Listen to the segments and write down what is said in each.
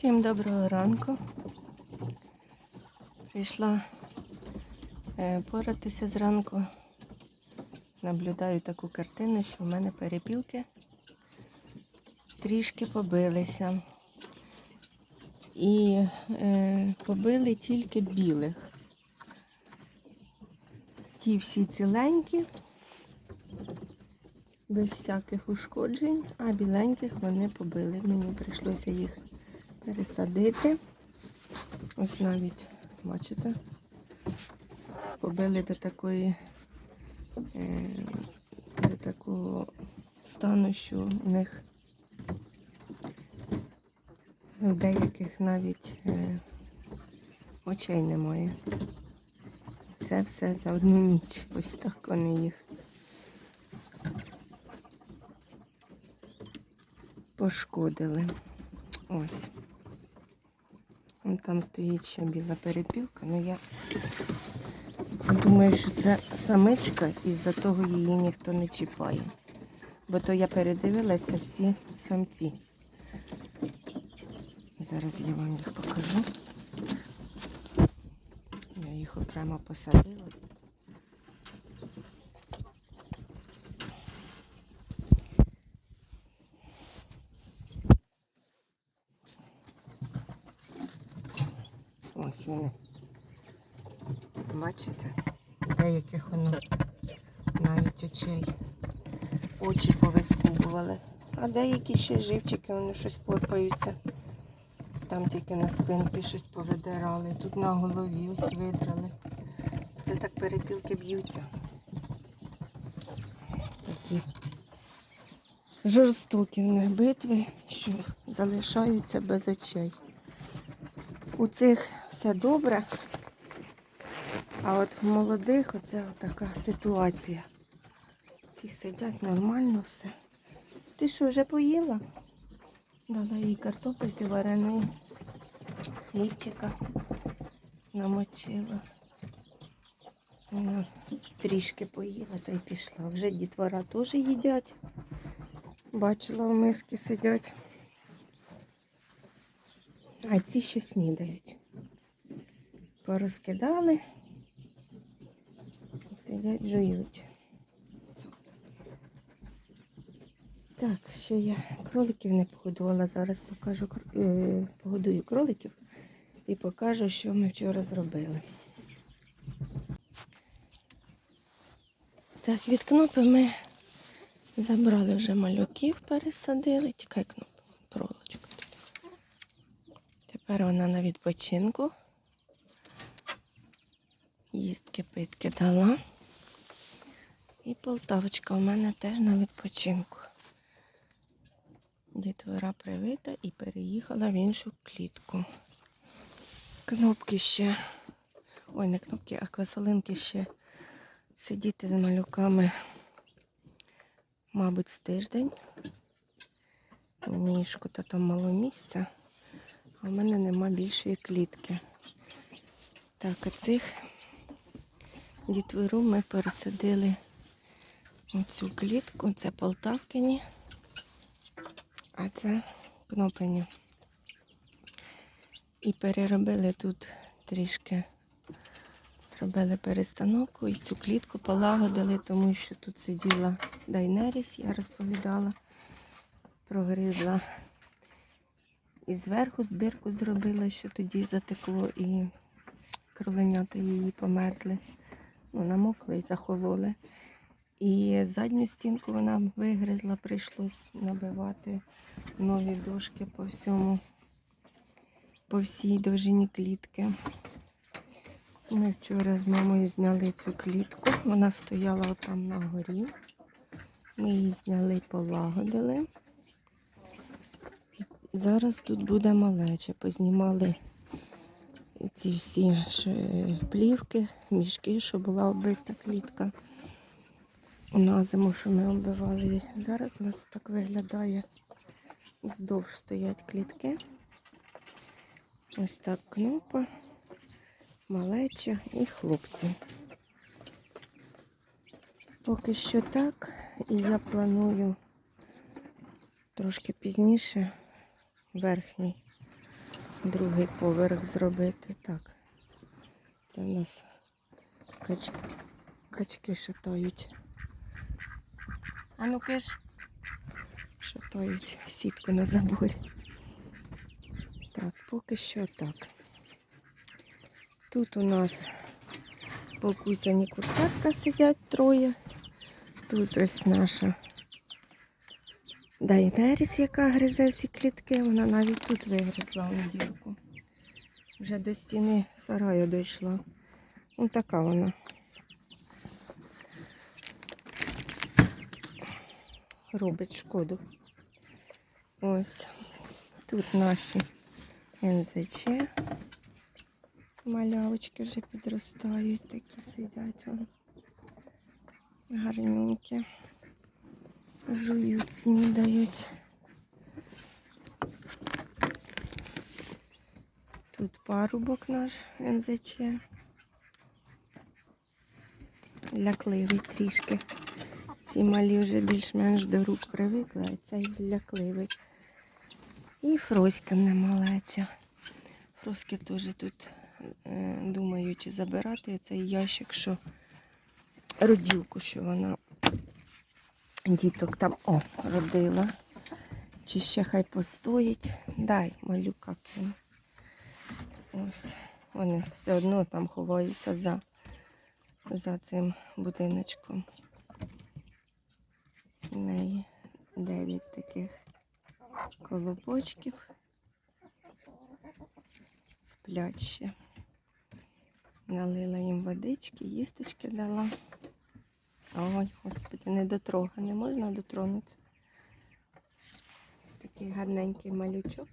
Всім доброго ранку. Прийшла е, поратися зранку. Наблюдаю таку картину, що в мене перепілки трішки побилися. І е, побили тільки білих. Ті всі ціленькі, без всяких ушкоджень, а біленьких вони побили. Мені прийшлося їх пересадити. Ось навіть, бачите, побили до такої, е, до такого стану, що у них в деяких навіть е, очей немає. Це все за одну ніч. Ось так вони їх пошкодили. Ось. Там стоїть ще біла перепілка, але я думаю, що це самичка, і з-за того її ніхто не чіпає. Бо то я передивилася всі самці. Зараз я вам їх покажу. Я їх окремо посадила. Ось вони. Бачите? Деяких воно навіть очей. Очі повискубували. А деякі ще живчики, вони щось порпаються. Там тільки на спинки щось повидирали. Тут на голові ось видрали. Це так перепілки б'ються. Такі жорстокі в них битви, що залишаються без очей. У цих все добре, а от в молодих оце така ситуація. Ці сидять нормально все. Ти що, вже поїла? Дала їй картопельки вареної, хлібчика намочила. Вона трішки поїла та й пішла. Вже дітвора теж їдять. Бачила, в миски сидять. А ці ще снідають. Порозкидали і сидять, жують. Так, ще я кроликів не погодувала. Зараз покажу е, погодую кроликів і покажу, що ми вчора зробили. Так, від кнопи ми забрали вже малюків, пересадили. Тікай кнопа, проволочка. Тепер вона на відпочинку. Їстки питки дала. І полтавочка у мене теж на відпочинку. Дітвора привита і переїхала в іншу клітку. Кнопки ще. Ой, не кнопки, а квасолинки ще сидіти з малюками, мабуть, з тиждень. Мені шкода там мало місця, а в мене нема більшої клітки. Так, а цих дітвору ми пересадили у цю клітку. Це Полтавкині. А це кнопені. І переробили тут трішки, зробили перестановку і цю клітку полагодили, тому що тут сиділа Дайнеріс, я розповідала, прогризла. І зверху дирку зробила, що тоді затекло і кроленята її померзли. Ну, намокли і захололи. І задню стінку вона вигризла, прийшлось набивати нові дошки по всьому, по всій довжині клітки. Ми вчора з мамою зняли цю клітку. Вона стояла там на горі. Ми її зняли і полагодили. Зараз тут буде малече. Познімали ці всі плівки, мішки, щоб була оббита клітка на зиму, що ми оббивали. Зараз у нас так виглядає. Вздовж стоять клітки. Ось так кнопа, малеча і хлопці. Поки що так. І я планую трошки пізніше верхній другий поверх зробити. Так. Це в нас кач... качки шатають. А ну киш. Шатають сітку на заборі. Так, поки що так. Тут у нас покусані курчатка сидять троє. Тут ось наша Дайнеріс, яка гризе всі клітки, вона навіть тут вигризла у дірку. Вже до стіни сараю дійшла. Ось така вона. Робить шкоду. Ось тут наші НЗЧ. Малявочки вже підростають, такі сидять. Вон. Гарненькі. Жують, снідають. Тут парубок наш НЗЧ. Лякливий трішки. Ці малі вже більш-менш до рук привикли, а цей лякливий. І Фроська немалеча. Фроськи теж тут е, думаю, чи забирати цей ящик, що роділку, що вона діток там о, родила. Чи ще хай постоїть. Дай малюка кину. Ось. Вони все одно там ховаються за, за цим будиночком. У неї дев'ять таких колобочків. Сплять ще. Налила їм водички, їсточки дала. Ой, господи, не дотрога, не можна дотронутися. Ось такий гарненький малючок.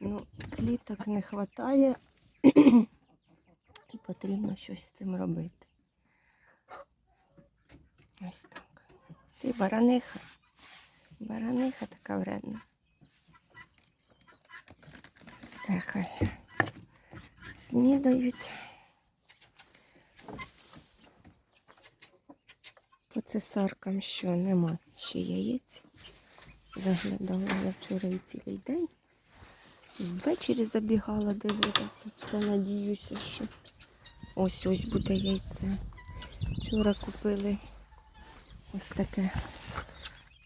Ну, кліток не вистачає і потрібно щось з цим робити. Ось так. Ти бараниха. Бараниха така вредна. Все хай. Снідають. По цесаркам що нема ще яєць. Заглядала я вчора і цілий день. Ввечері забігала, дивилася. Все надіюся, що ось ось буде яйце. Вчора купили ось таке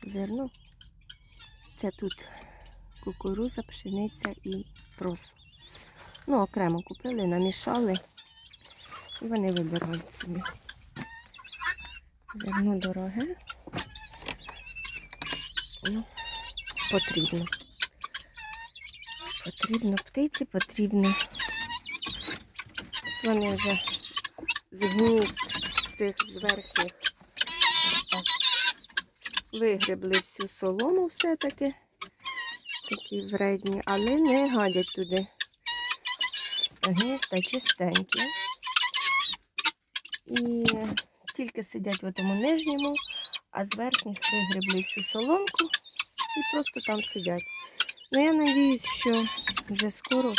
зерно. Це тут кукуруза, пшениця і прос. Ну, окремо купили, намішали і вони вибирають собі. Зерно дороге. Ну, потрібно. Потрібно птиці, потрібно. Ось вони вже з гнізд з цих зверхніх вигребли всю солому все-таки. Такі вредні, але не гадять туди. Гнізда чистенькі. І тільки сидять в тому нижньому, а з верхніх вигребли всю соломку і просто там сидять. Ну, я надіюсь, що вже скоро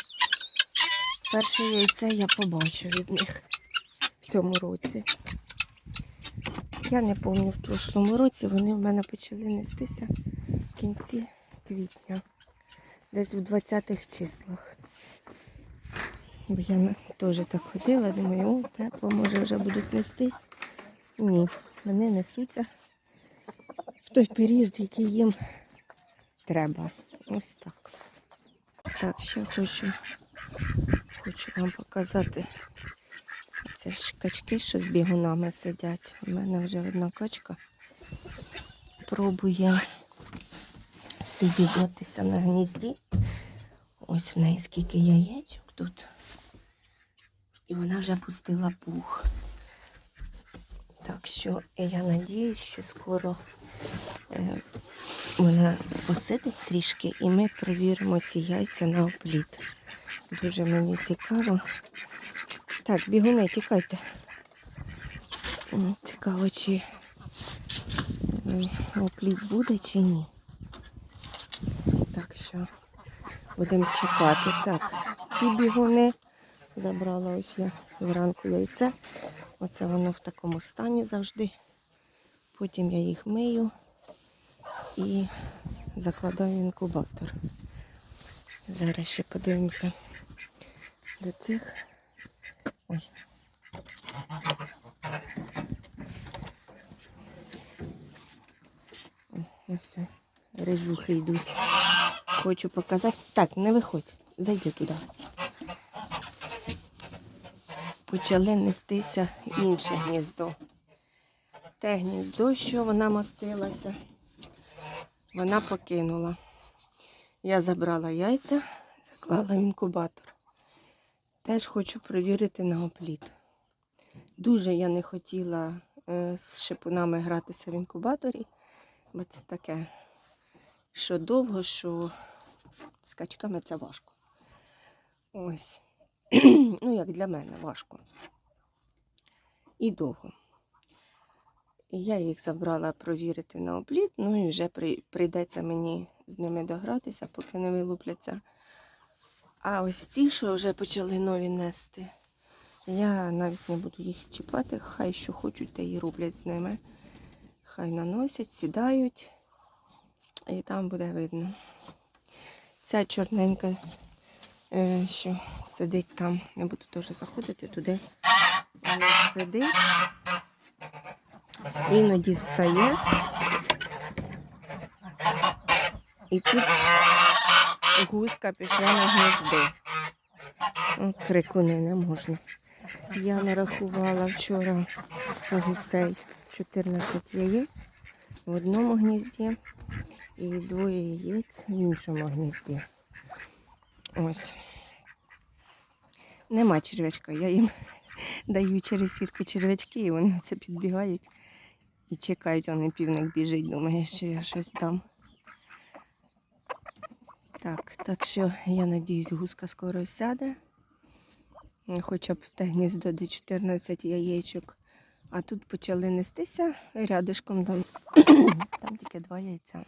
перше яйце я побачу від них в цьому році. Я не пам'ятаю, в прошлому році вони в мене почали нестися в кінці квітня, десь в 20-х числах. Бо я теж так ходила, думаю, о, тепло, може вже будуть нестись. Ні, вони несуться в той період, який їм треба. Ось так. Так, ще хочу, хочу вам показати. Це ж качки, що з бігунами сидять. У мене вже одна качка пробує сидітися на гнізді. Ось в неї скільки яєчок тут. І вона вже пустила пух. Так що я надіюсь, що скоро е, вона посидить трішки і ми перевіримо ці яйця на опліт. Дуже мені цікаво. Так, бігуни, тікайте. Цікаво, чи опліт буде чи ні. Так що будемо чекати. Так, ці бігуни забрала ось я зранку яйце. Оце воно в такому стані завжди. Потім я їх мию і закладаю в інкубатор. Зараз ще подивимося до цих. Ось о, рижухи йдуть. Хочу показати. Так, не виходь, зайди туди. Почали нестися інше гніздо. Те гніздо, що вона мостилася, вона покинула. Я забрала яйця, заклала в інкубатор. Теж хочу перевірити на опліт. Дуже я не хотіла е, з шипунами гратися в інкубаторі, бо це таке, що довго, що з качками це важко. Ось. ну, як для мене, важко. І довго. І я їх забрала провірити на обліт, ну і вже при, прийдеться мені з ними догратися, поки не вилупляться. А ось ці, що вже почали нові нести, я навіть не буду їх чіпати, хай що хочуть, те і роблять з ними. Хай наносять, сідають, і там буде видно. Ця чорненька, е, що сидить там, не буду теж заходити туди. Вона сидить, іноді встає. І тут гуска пішла на гніздо. Крикуни не можна. Я нарахувала вчора гусей 14 яєць в одному гнізді і двоє яєць в іншому гнізді. Ось. Нема черв'ячка. Я їм даю через сітку черв'ячки, і вони оце підбігають і чекають, вони півник біжить, думає, що я щось дам. Так, так що я надіюсь, гуска скоро сяде. Хоча б те гніздо де 14 яєчок. А тут почали нестися рядишком там, там тільки два яйця.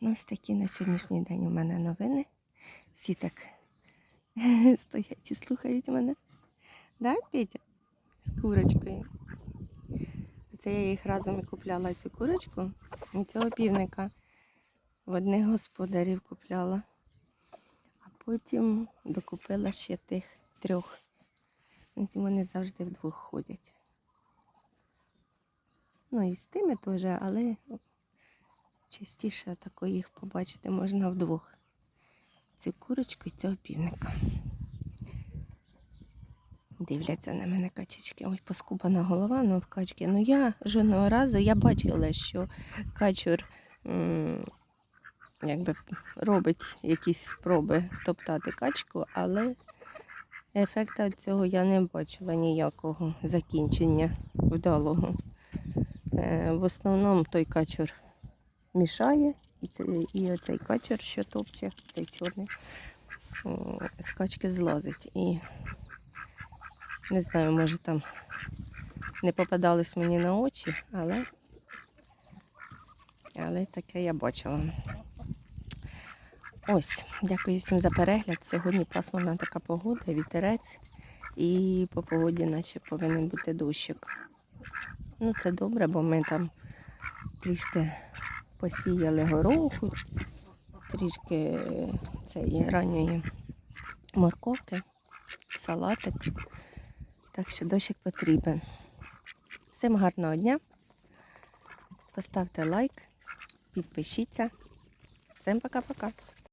Ну, ось такі на сьогоднішній день у мене новини. Всі так стоять і слухають мене. Да, Петя? З курочкою. Це я їх разом і купляла цю курочку і цього півника в одних господарів купляла. А потім докупила ще тих трьох. Вони завжди вдвох ходять. Ну і з тими теж, але частіше тако їх побачити можна вдвох. Цю курочку і цього півника. Дивляться на мене качечки. Ой, поскубана голова, ну в качки. Ну я жодного разу я бачила, що качур м, якби робить якісь спроби топтати качку, але ефекту цього я не бачила ніякого закінчення вдалого. Е, в основному той качур мішає, і, це, і оцей качур, що топче, цей чорний, з качки злазить. І не знаю, може там не попадались мені на очі, але, але таке я бачила. Ось, дякую всім за перегляд. Сьогодні пасмурна така погода, вітерець. І по погоді наче повинен бути дощик. Ну, це добре, бо ми там трішки посіяли гороху, трішки цієї ранньої морковки, салатик. Так що дощик потрібен. Всім гарного дня. Поставте лайк, підпишіться. Всім пока-пока.